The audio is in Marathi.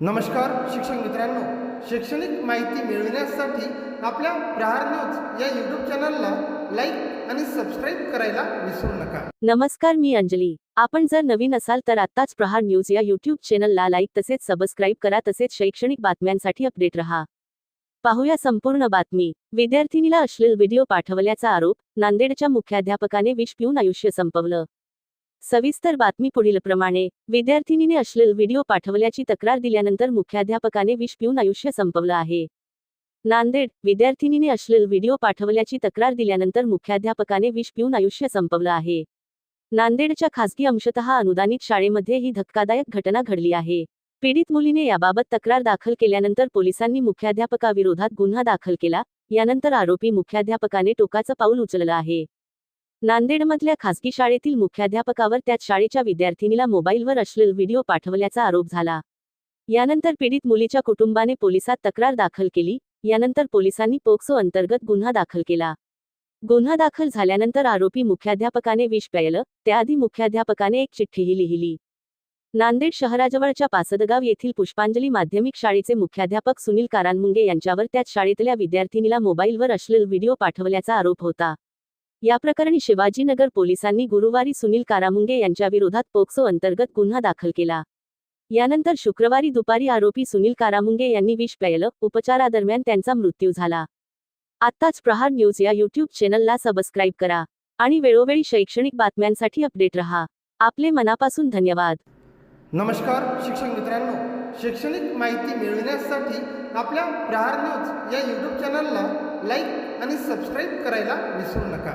नमस्कार शिक्षक मित्रांनो. शैक्षणिक माहिती मिळविण्यासाठी आपल्या प्रहार न्यूज या यूट्यूब चॅनलला लाईक आणि सबस्क्राईब करायला विसरू नका. नमस्कार मी अंजली. आपण जर नवीन असाल तर आत्ताच प्रहार न्यूज या युट्यूब चॅनलला लाईक तसेच सबस्क्राईब करा तसेच शैक्षणिक बातम्यांसाठी अपडेट रहा. पाहूया संपूर्ण बातमी. विद्यार्थिनीला अश्लील व्हिडिओ पाठवल्याचा आरोप नांदेडच्या मुख्याध्यापकाने विष पिऊन आयुष्य संपवलं. सविस्तर बातमी पुढीलप्रमाणे विद्यार्थिनीने अश्लील व्हिडिओ पाठवल्याची तक्रार दिल्यानंतर मुख्याध्यापकाने विष पिऊन आयुष्य संपवलं आहे. नांदेड विद्यार्थिनीने अश्लील व्हिडिओ पाठवल्याची तक्रार दिल्यानंतर मुख्याध्यापकाने विष पिऊन आयुष्य संपवलं आहे. नांदेडच्या खासगी अंशतः अनुदानित शाळेमध्ये ही धक्कादायक घटना घडली आहे. पीडित मुलीने याबाबत तक्रार दाखल केल्यानंतर पोलिसांनी मुख्याध्यापकाविरोधात गुन्हा दाखल केला यानंतर आरोपी मुख्याध्यापकाने टोकाचं पाऊल उचललं आहे. नांदेडमधल्या खासगी शाळेतील मुख्याध्यापकावर त्याच शाळेच्या विद्यार्थिनीला मोबाईलवर अश्लील व्हिडिओ पाठवल्याचा आरोप झाला. यानंतर पीडित मुलीच्या कुटुंबाने पोलिसात तक्रार दाखल केली. यानंतर पोलिसांनी पोक्सो अंतर्गत गुन्हा दाखल केला. गुन्हा दाखल झाल्यानंतर आरोपी मुख्याध्यापकाने विष प्यायलं. त्याआधी मुख्याध्यापकाने एक चिठ्ठीही लिहिली. नांदेड शहराजवळच्या पासदगाव येथील पुष्पांजली माध्यमिक शाळेचे मुख्याध्यापक सुनील कारानमुंगे यांच्यावर त्याच शाळेतल्या विद्यार्थिनीला मोबाईलवर अश्लील व्हिडिओ पाठवल्याचा आरोप होता. या प्रकरणी शिवाजीनगर पोलिसांनी गुरुवारी सुनील कारामुंगे यांच्या विरोधात पोक्सो अंतर्गत गुन्हा दाखल केला. यानंतर शुक्रवारी दुपारी आरोपी सुनील कारामुंगे यांनी विष प्यायलं उपचारादरम्यान त्यांचा मृत्यू झाला. आत्ताच प्रहार न्यूज या युट्यूब चॅनलला सबस्क्राईब करा आणि वेळोवेळी शैक्षणिक बातम्यांसाठी अपडेट रहा. आपले मनापासून धन्यवाद. नमस्कार शिक्षक मित्रांनो. शैक्षणिक माहिती मिळविण्यासाठी आपल्या प्रहार न्यूज या यूट्यूब चॅनलला लाईक आणि सबस्क्राईब करायला विसरू नका.